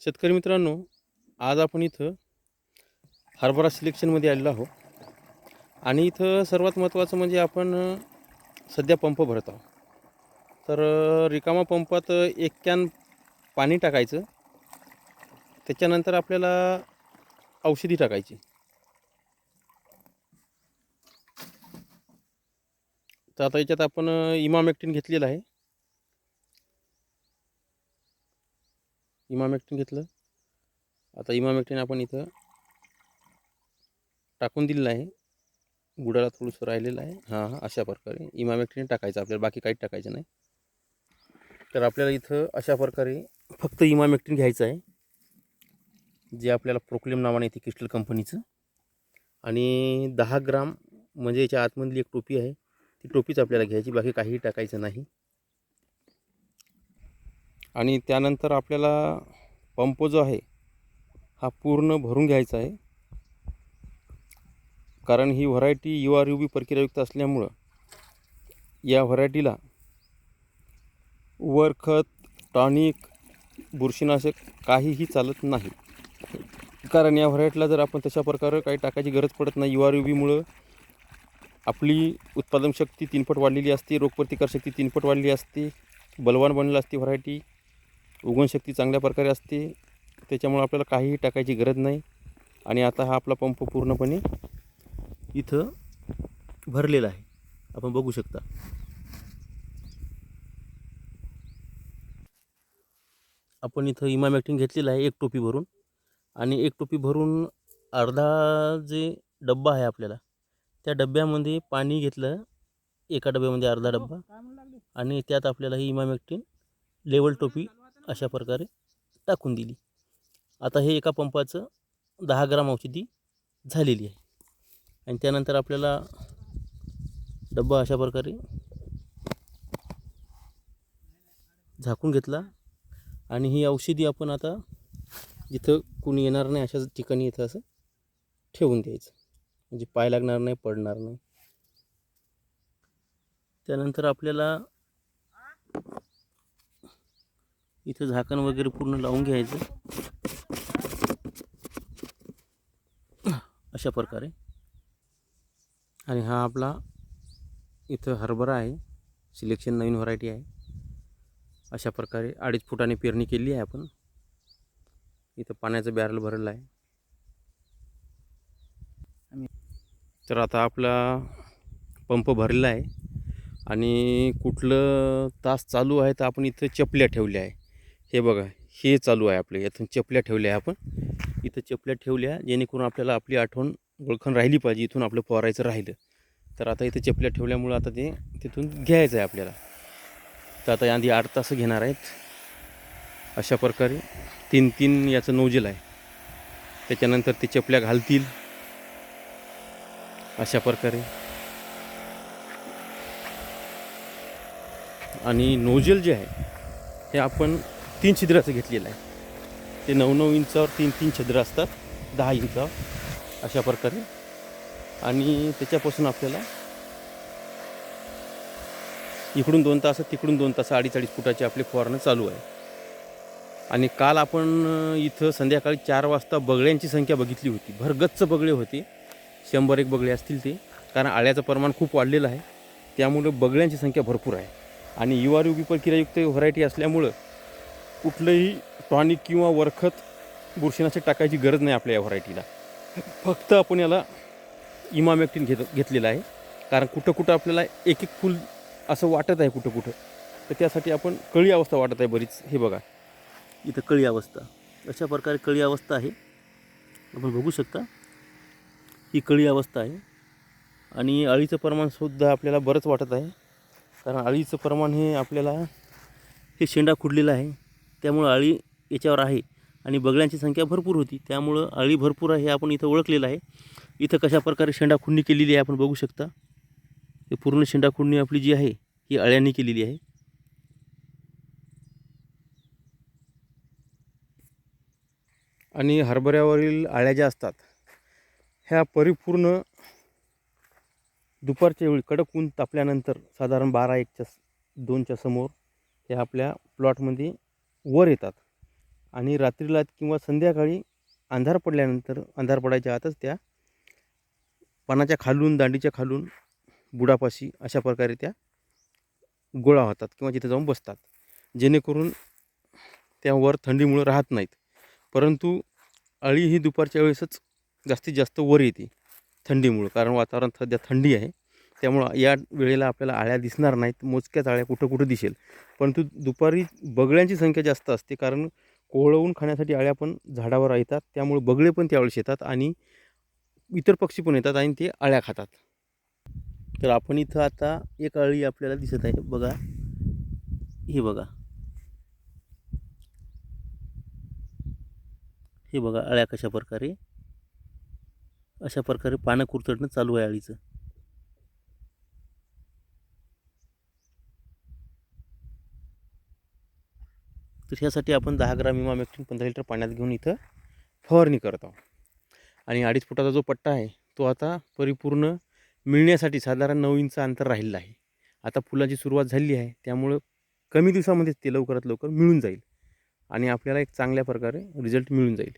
शेतकरी मित्रांनो आज आपण इथं हरभरा सिलेक्शनमध्ये आलेलो आहोत. आणि इथं सर्वात महत्त्वाचं म्हणजे आपण सध्या पंप भरत आहोत. तर रिकामा पंपात एक कॅन पाणी टाकायचं. त्याच्यानंतर आपल्याला औषधी टाकायची. तर आता याच्यात आपण अ, इमामॅक्टिन घेतलेलं आहे. इमामॅक्टिन घेतलं. आता इमामॅक्टिन आपण इथं टाकून दिलेलं आहे. गुडाला थोडंसं राहिलेलं आहे. हां हां अशा प्रकारे इमामॅक्टिन टाकायचं आपल्याला बाकी काहीच टाकायचं नाही. तर आपल्याला इथं अशा प्रकारे फक्त इमामॅक्टिन घ्यायचं आहे. जे आपल्याला प्रोक्लेम नावाने येते क्रिस्टल कंपनीचं. आणि दहा ग्राम म्हणजे याच्या आतमधली एक टोपी आहे. ती टोपीच आपल्याला घ्यायची. बाकी काहीही टाकायचं नाही. आणि त्यानंतर आपल्याला पंप जो आहे हा पूर्ण भरून घ्यायचा आहे. कारण ही variety U R U B प्रक्रियायुक्त असल्यामुळं या व्हरायटीला वरखत टॉनिक बुरशीनाशक काहीही चालत नाही. कारण या व्हरायटीला जर आपण तशा प्रकारे काही टाकायची गरज पडत नाही यू आर यू बीमुळं आपली उत्पादन शक्ती तीनपट वाढलेली असते रोगप्रतिकारशक्ती तीनपट वाढली असते बलवान बनलेली असते व्हरायटी उगवणशक्ती चांगल्या प्रकारे असते त्याच्यामुळं आपल्याला काहीही टाकायची गरज नाही. आणि आता हा आपला पंप पूर्णपणे इथं भरलेला आहे. आपण बघू शकता. आपण इथं इमामॅक्टिन घेतलेलं आहे एक टोपी भरून. आणि एक टोपी भरून अर्धा जे डब्बा आहे आपल्याला त्या डब्यामध्ये पाणी घेतलं एका डब्यामध्ये अर्धा डब्बा. आणि त्यात आपल्याला ही इमामॅक्टिन लेवल टोपी अशा प्रकारे टाकून दिली. आता हे एका पंपाचं दहा ग्राम औषधी झालेली आहे. आणि त्यानंतर आपल्याला डब्बा अशा प्रकारे झाकून घेतला. आणि ही औषधी आपण आता जिथं कोणी येणार नाही अशा ठिकाणी इथं असं ठेवून द्यायचं. म्हणजे पाय लागणार नाही पडणार नाही. त्यानंतर आपल्याला इथं झाकण वगैरे पूर्ण लावून घ्यायचं. अशा प्रकारे. आणि हा आपला इथं हरभरा आहे. सिलेक्शन नवीन व्हरायटी आहे. अशा प्रकारे अडीच फुटाने पेरणी केली आहे आपण. इथं पाण्याचं बॅरल भरलं आहे. तर आता आपला पंप भरलेला आहे. आणि कुठलं तास चालू आहे तर आपण इथं चपल्या ठेवल्या आहे. हे बघा हे चालू आहे आपलं. यातून चपल्या ठेवल्या आपण. इथं चपल्या ठेवल्या जेणेकरून आपल्याला आपली आठवण ओळखण राहिली पाहिजे इथून आपलं पोरायचं राहिलं. तर आता इथं चपल्या ठेवल्यामुळं आता ते तिथून घ्यायचं आहे आपल्याला. तर आता आधी आठ तास घेणार आहेत. अशा प्रकारे तीन तीन याचं नोजेल आहे. त्याच्यानंतर ते चपल्या घालतील. अशा प्रकारे. आणि नोजेल जे आहे हे आपण तीन छिद्राचं घेतलेलं आहे. ते नऊ नऊ इंचावर तीन तीन छिद्र असतात दहा इंचावर अशा प्रकारे. आणि त्याच्यापासून आपल्याला इकडून दोन तास तिकडून दोन तास अडीच अडीच फुटाचे आपले फवारणं चालू आहे. आणि काल आपण इथं संध्याकाळी चार वाजता बगळ्यांची संख्या बघितली होती. भरगच्च बगळे होते. शंभर एक बगळे असतील ते. कारण आळ्याचं प्रमाण खूप वाढलेलं आहे. त्यामुळं बगळ्यांची संख्या भरपूर आहे. आणि यू आर यू प्रक्रियायुक्त व्हरायटी असल्यामुळं कुठलंही टॉनिक किंवा वरखत बुरशीनाशक टाकायची गरज नाही आपल्या या व्हरायटीला फक्त आपण याला इमामॅक्टिन घेत घेतलेलं आहे. कारण कुठं कुठं आपल्याला एक एक फूल असं वाटत आहे कुठं कुठं. तर त्यासाठी आपण कळी अवस्था वाटत आहे बरीच. हे बघा. इथं कळी अवस्था. अशा प्रकारे कळी अवस्था आहे. आपण बघू शकता. ही कळी अवस्था आहे. आणि अळीचं प्रमाणसुद्धा आपल्याला बरंच वाटत आहे. कारण अळीचं प्रमाण हे आपल्याला हे शेंडा खुडलेला आहे. त्यामुळं अळी याच्यावर आहे आणि बगळ्यांची संख्या भरपूर होती. त्यामुळं अळी भरपूर आहे हे आपण इथं ओळखलेलं आहे. इथं कशा प्रकारे शेंडा खुडणी केलेली आहे आपण बघू शकता. हे पूर्ण शेंडा खुडणी आपली जी आहे ही अळ्यांनी केलेली आहे. आणि हरभऱ्यावरील आळ्या ज्या असतात ह्या परिपूर्ण दुपारच्या वेळी कडक ऊन तापल्यानंतर साधारण बारा एकच्या दोनच्या समोर हे आपल्या प्लॉटमध्ये वर येतात. आणि रात्रीला किंवा संध्याकाळी अंधार पडल्यानंतर अंधार पडायच्या आतच त्या पानाच्या खालून दांडीच्या खालून बुडापाशी अशा प्रकारे त्या गोळा होतात किंवा तिथे जाऊन बसतात. जेणेकरून त्यावर थंडीमुळं राहत नाहीत. परंतु अळी ही दुपारच्या वेळेसच जास्तीत जास्त वर येते थंडीमुळं. कारण वातावरण सध्या थंडी आहे. त्यामुळं या वेळेला आपल्याला आळ्या दिसणार नाहीत मोजक्याच आळ्या कुठं कुठं दिसेल. परंतु दुपारी बगळ्यांची संख्या जास्त असते कारण कोवळवून खाण्यासाठी आळ्या पण झाडावर येतात त्यामुळे बगळे पण त्यावेळेस येतात आणि इतर पक्षी पण येतात आणि ते आळ्या खातात. तर आपण इथं आता एक अळी आपल्याला दिसत आहे. बघा. हे बघा. हे बघा अळ्या कशा प्रकारे अशा प्रकारे पानं कुरतडणं चालू आहे अळीचं तर ह्यासाठी आपण दहा ग्राम इमामॅक्टिन पंधरा लिटर पाण्यात घेऊन इथं फवारणी करत आहोत. आणि अडीच फुटाचा जो पट्टा आहे तो आता परिपूर्ण मिळण्यासाठी साधारण नऊ इंच अंतर राहिलेलं आहे. आता फुलाची सुरुवात झाली आहे त्यामुळं कमी दिवसामध्येच ते लवकरात लवकर मिळून जाईल. आणि आपल्याला एक चांगल्या प्रकारे रिझल्ट मिळून जाईल.